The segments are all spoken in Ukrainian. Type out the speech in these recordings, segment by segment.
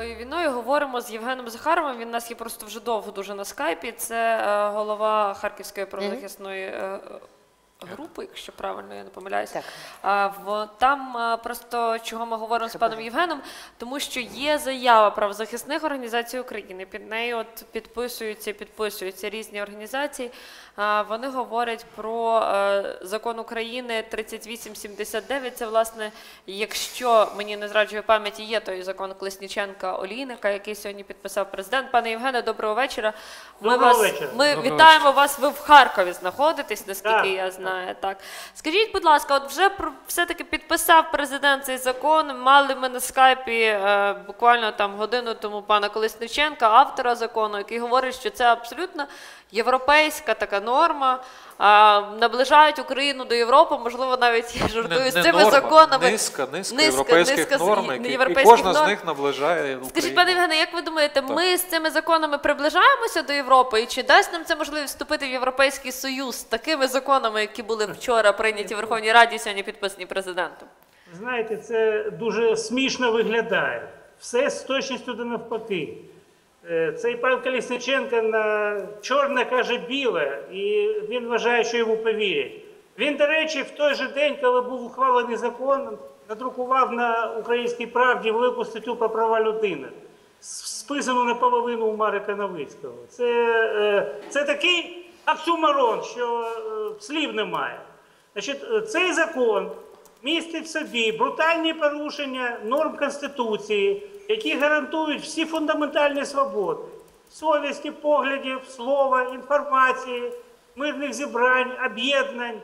правовою війною. Говоримо з Євгеном Захаровим. Він у нас є просто вже довго дуже на скайпі. Це е, голова Харківської правозахисної е, групи, якщо правильно я не помиляюсь. Так. А, в, там е, просто чого ми говоримо з паном Євгеном, тому що є заява правозахисних організацій України. Під нею от підписуються, підписуються різні організації. А, вони говорять про е, закон України 3879. Це власне, якщо мені не зраджує пам'яті, є той закон Колесніченка Олійника, який сьогодні підписав президент. Пане Євгене, доброго вечора. Ми Доброго вас вечора. ми Доброго вітаємо вас. Ви в Харкові знаходитесь, наскільки Так, я так. Знаю. Так скажіть, будь ласка, от вже про- все-таки підписав президент цей закон. Мали ми на скайпі е, буквально там годину тому пана Колесниченка, автора закону, який говорить, що це абсолютно європейська така норма. А, наближають Україну до Європи, можливо, навіть я жартую Не- з цими норма, законами. Низка, низка, Низка, європейських низка з- норм, не які, і європейських кожна з них наближає Україну. Скажіть, пане Євгене, як ви думаєте, ми з цими законами приближаємося до Європи? І чи дасть нам це можливість вступити в Європейський Союз з такими законами, які були вчора прийняті в Верховній Раді, сьогодні підписані президентом? Знаєте, це дуже смішно виглядає. Все з точністю до навпаки. Е, Цей пан Колісниченко на чорне каже біле, і він вважає, що йому повірять. Він, до речі, в той же день, коли був ухвалений закон, надрукував на українській правді велику статтю про права людини, списану наполовину у Марика Новицького. Це, е, це такий оксюмарон, що е, слів немає. Значить, цей закон містить в собі брутальні порушення норм Конституції, які гарантують всі фундаментальні свободи: совісті, поглядів, слова, інформації, мирних зібрань, об'єднань,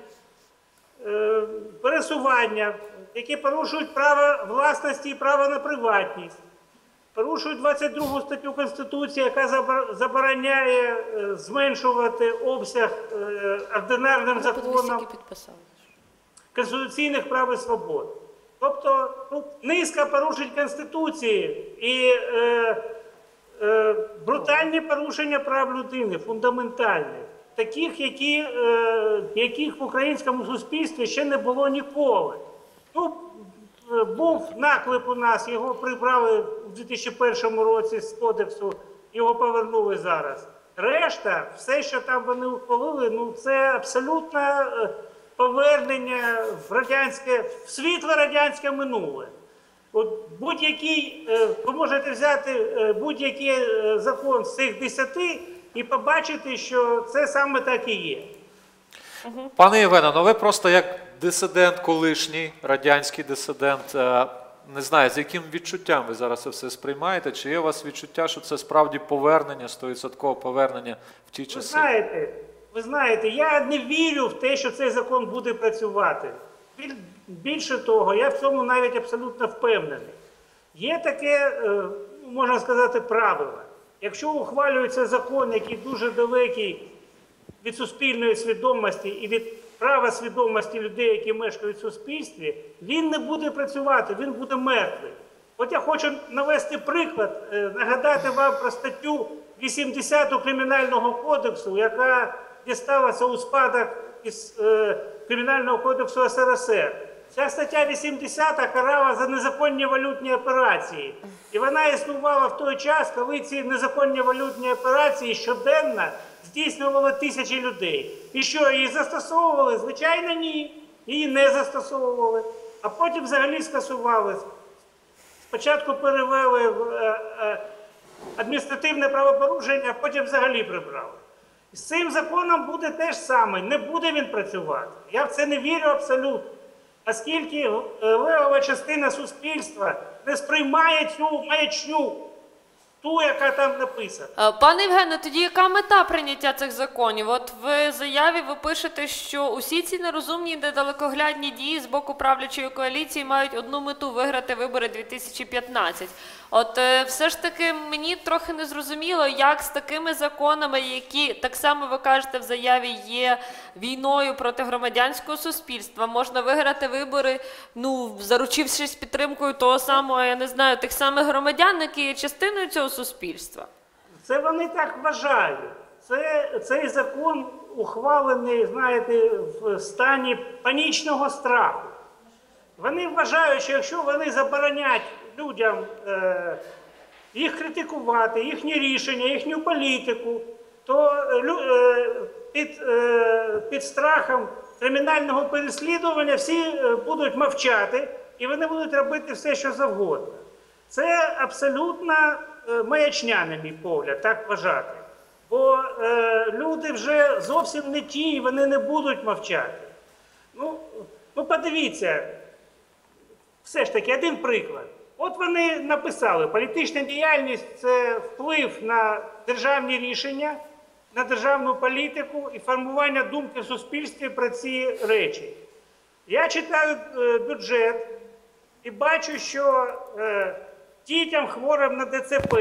е, пересування, які порушують право власності і право на приватність. Порушують 22 статтю Конституції, яка забороняє е, зменшувати обсяг е, ординарним законом конституційних прав і свобод. Тобто ну, низка порушень Конституції і е, е, брутальні порушення прав людини, фундаментальні, таких, які, е, яких в українському суспільстві ще не було ніколи. Ну, е, був наклеп у нас, його прибрали у 2001 році з кодексу, його повернули зараз. Решта, все, що там вони ухвалили, ну це абсолютно е, повернення в радянське, в світле радянське минуле. От будь-який, е, ви можете взяти е, будь-який е, закон з цих десяти і побачити, що це саме так і є. Пане Євгене, ну ви просто як дисидент, колишній радянський дисидент, не знаю, з яким відчуттям ви зараз це все сприймаєте? Чи є у вас відчуття, що це справді повернення, 100% повернення в ті часи? Ви знаєте, ви знаєте, я не вірю в те, що цей закон буде працювати. Більше того, я в цьому навіть абсолютно впевнений. Є таке, е, можна сказати, правило. Якщо ухвалюється закон, який дуже далекий від суспільної свідомості і від права свідомості людей, які мешкають в суспільстві, він не буде працювати, він буде мертвий. От я хочу навести приклад, е, нагадати вам про статтю 80 Кримінального кодексу, яка дісталася у спадок із е, Кримінального кодексу СРСР. Ця стаття 80 карала за незаконні валютні операції. І вона існувала в той час, коли ці незаконні валютні операції щоденно здійснювали тисячі людей. І що, її застосовували? Звичайно, ні. Її не застосовували. А потім взагалі скасували. Спочатку перевели в е, е, адміністративне правопорушення, а потім взагалі прибрали. З цим законом буде те ж саме. Не буде він працювати. Я в це не вірю абсолютно. Оскільки е, левова частина суспільства не сприймає цю маячню, ту, яка там написана. Е, Пане Євгене, тоді яка мета прийняття цих законів? От в заяві ви пишете, що усі ці нерозумні недалекоглядні дії з боку правлячої коаліції мають одну мету виграти вибори 2015. От е, все ж таки мені трохи не зрозуміло, як з такими законами, які так само ви кажете в заяві є війною проти громадянського суспільства, можна виграти вибори, ну заручившись підтримкою того самого, я не знаю, тих самих громадян, які є частиною цього суспільства. Це вони так вважають. Це, цей закон ухвалений, знаєте, в стані панічного страху. Вони вважають, що якщо вони заборонять людям е, їх критикувати, їхні рішення, їхню політику, то е, під, е, під страхом кримінального переслідування всі е, будуть мовчати і вони будуть робити все, що завгодно. Це абсолютно е, маячня, на мій погляд, так вважати. Бо е, люди вже зовсім не ті, і вони не будуть мовчати. Ну, ну подивіться, все ж таки, один приклад. От вони написали, політична діяльність це вплив на державні рішення, на державну політику і формування думки в суспільстві про ці речі. Я читаю е, бюджет і бачу, що е, дітям хворим на ДЦП,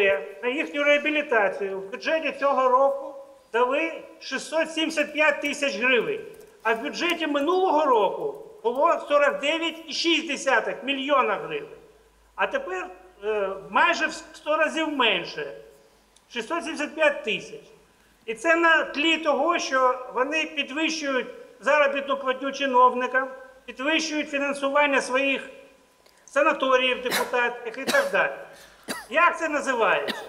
на їхню реабілітацію в бюджеті цього року дали 675 тисяч гривень. А в бюджеті минулого року було 49,6 мільйона гривень. А тепер е, майже в 100 разів менше 675 тисяч. І це на тлі того, що вони підвищують заробітну платню чиновникам, підвищують фінансування своїх санаторіїв депутатських і так далі. Як це називається?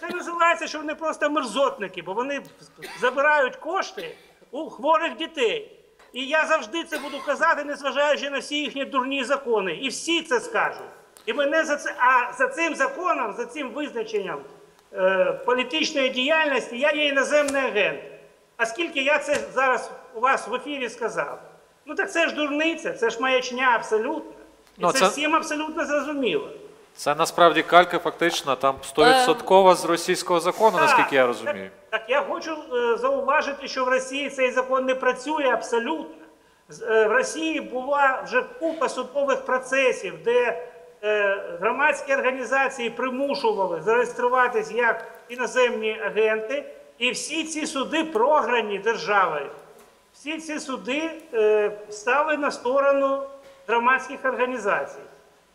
Це називається, що вони просто мерзотники, бо вони забирають кошти у хворих дітей. І я завжди це буду казати, незважаючи на всі їхні дурні закони. І всі це скажуть. І мене за це, а за цим законом, за цим визначенням політичної діяльності, я є іноземний агент. А скільки я це зараз у вас в ефірі сказав? Ну так це ж дурниця, це ж маячня абсолютно. І Ну, це, це- всім абсолютно зрозуміло. Це насправді калька, фактично там 100% з російського закону, наскільки я розумію. Так, так я хочу е, зауважити, що в Росії цей закон не працює абсолютно. Е, в Росії була вже купа судових процесів, де е, громадські організації примушували зареєструватись як іноземні агенти, і всі ці суди програні державою. Всі ці суди е, стали на сторону громадських організацій.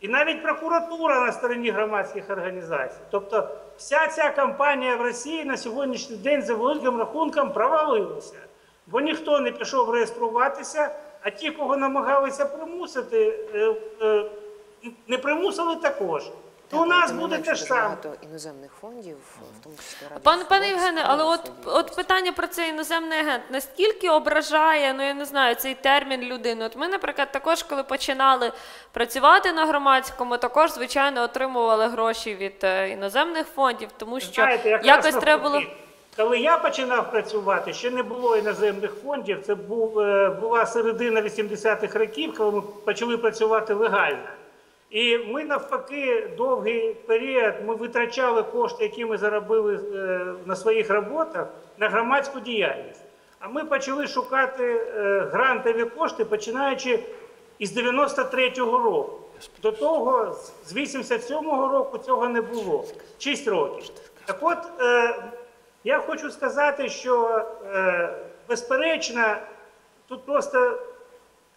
І навіть прокуратура на стороні громадських організацій. Тобто вся ця кампанія в Росії на сьогоднішній день за великим рахунком провалилася. Бо ніхто не пішов реєструватися, а ті, кого намагалися примусити, е, е, не примусили також. То у нас буде те ж саме. багато іноземних фондів, в тому числі Рада Пане пане Євгене, але от, от питання про цей іноземний агент наскільки ображає, ну я не знаю, цей термін людини. От ми, наприклад, також, коли починали працювати на громадському, також звичайно отримували гроші від е, іноземних фондів, тому що Знаєте, якраз якось треба було. Коли я починав працювати, ще не було іноземних фондів. Це був, е, була середина 80-х років, коли ми почали працювати легально. І ми навпаки довгий період ми витрачали кошти, які ми заробили е, на своїх роботах, на громадську діяльність. А ми почали шукати е, грантові кошти, починаючи із 93-го року. До того, з 87-го року цього не було. 6 років. Так от, е, я хочу сказати, що безперечно, тут просто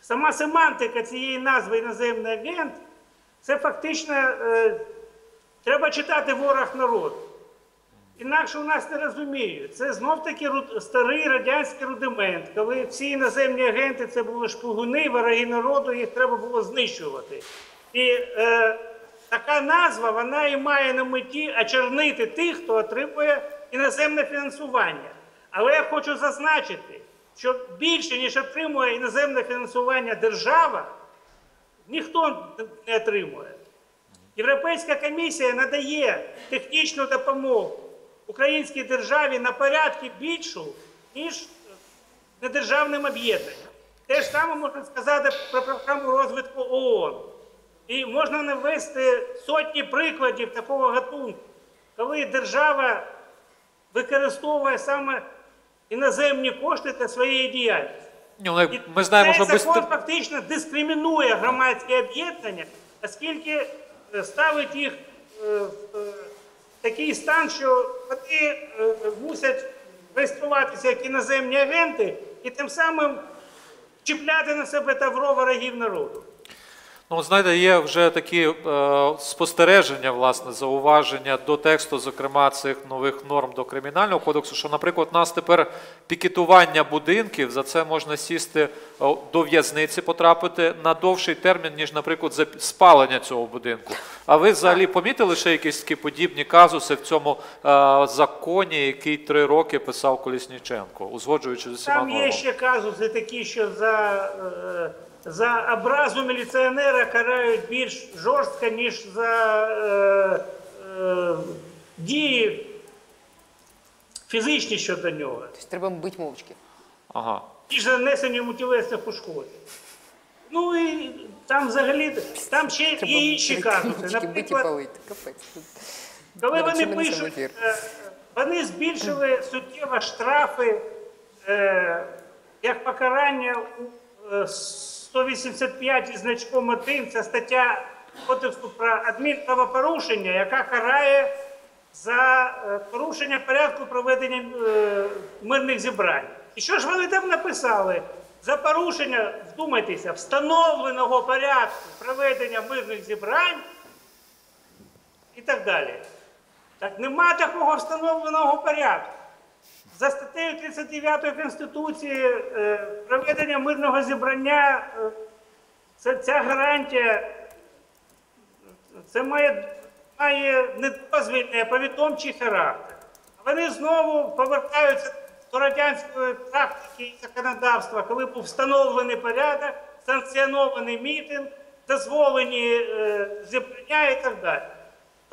сама семантика цієї назви іноземний агент, це фактично е, треба читати ворог народу. Інакше у нас не розуміють. Це знов таки старий радянський рудимент, коли всі іноземні агенти це були шпигуни, вороги народу, їх треба було знищувати. І е, така назва вона і має на меті очернити тих, хто отримує іноземне фінансування. Але я хочу зазначити, що більше ніж отримує іноземне фінансування держава, ніхто не отримує. Європейська комісія надає технічну допомогу українській державі на порядки більшу, ніж недержавним об'єднанням. Те ж саме можна сказати про програму розвитку ООН. І можна навести сотні прикладів такого гатунку, коли держава використовує саме іноземні кошти для своєї діяльності. Але ми знаємо, цей що закон без фактично дискримінує громадські об'єднання, оскільки е, ставить їх е, в е, такий стан, що вони мусять реєструватися як іноземні агенти і тим самим чіпляти на себе тавро ворогів народу. Ну, знаєте, є вже такі е, спостереження, власне, зауваження до тексту, зокрема, цих нових норм до кримінального кодексу, що, наприклад, у нас тепер пікетування будинків, за це можна сісти е, до в'язниці, потрапити на довший термін, ніж, наприклад, за спалення цього будинку. А ви взагалі помітили ще якісь такі подібні казуси в цьому е, законі, який три роки писав Колісніченко, узгоджуючи з усіма Там є нормами? ще казуси такі, що за, е, за образу міліціонера карають більш жорстко, ніж за е, е, дії фізичні щодо нього, Тобто треба бити мовчки. Ага. ніж за нанесення йому тілесних ушкоджень. Ну і там взагалі там ще Треба і інші казуси. бити Наприклад, палити. Капець. Коли вони пишуть, е, вони збільшили суттєво штрафи е, як покарання у е, 185 із значком 1, це стаття Кодексу про адмінправопорушення, яка карає за е, порушення порядку проведення е, мирних зібрань. І що ж вони там написали? За порушення, вдумайтеся, встановленого порядку проведення мирних зібрань і так далі. Так нема такого встановленого порядку. За статтею 39 Конституції е, проведення мирного зібрання е, це, ця гарантія це має, має не а повідомчий характер. Вони знову повертаються до радянської практики і законодавства, коли був встановлений порядок, санкціонований мітинг, дозволені е, зібрання і так далі.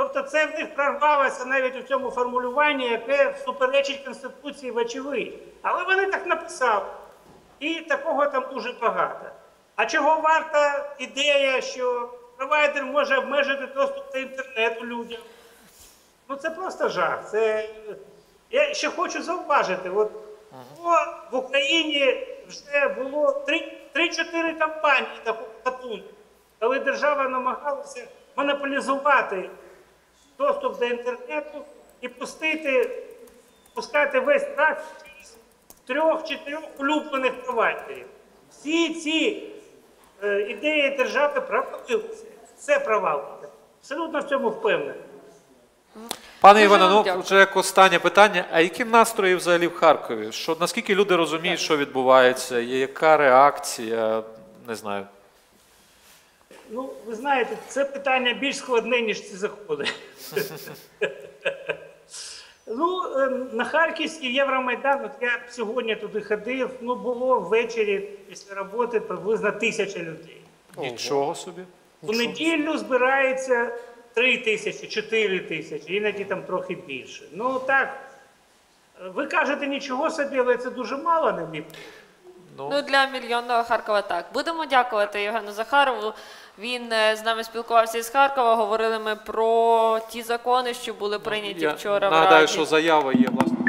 Тобто це в них прорвалося навіть у цьому формулюванні, яке суперечить Конституції вочевидь. Але вони так написали. І такого там дуже багато. А чого варта ідея, що провайдер може обмежити доступ до інтернету людям? Ну це просто жах. Це... Я ще хочу зауважити, от о, в Україні вже було 3-4 кампанії такого катунку, коли держава намагалася монополізувати доступ до інтернету і пустити, пускати весь трафік через трьох-чотирьох улюблених провайдерів. Всі ці е, ідеї держави провалилися. Це провал. Абсолютно в цьому впевнений. Пане Іване, ну вже як останнє питання. А які настрої взагалі в Харкові? Що наскільки люди розуміють, що відбувається? Яка реакція? Не знаю. Ну, ви знаєте, це питання більш складне, ніж ці заходи. ну, е, на Харківський Євромайдан, от я сьогодні туди ходив, ну було ввечері після роботи приблизно тисяча людей. Нічого собі. У неділю збирається 3 тисячі, 4 тисячі, іноді там трохи більше. Ну так, ви кажете нічого собі, але це дуже мало, на мій. Ну, для мільйонного Харкова так. Будемо дякувати Євгену Захарову. Він е, з нами спілкувався із Харкова. Говорили ми про ті закони, що були прийняті Я вчора в нагадаю, що заява є власне.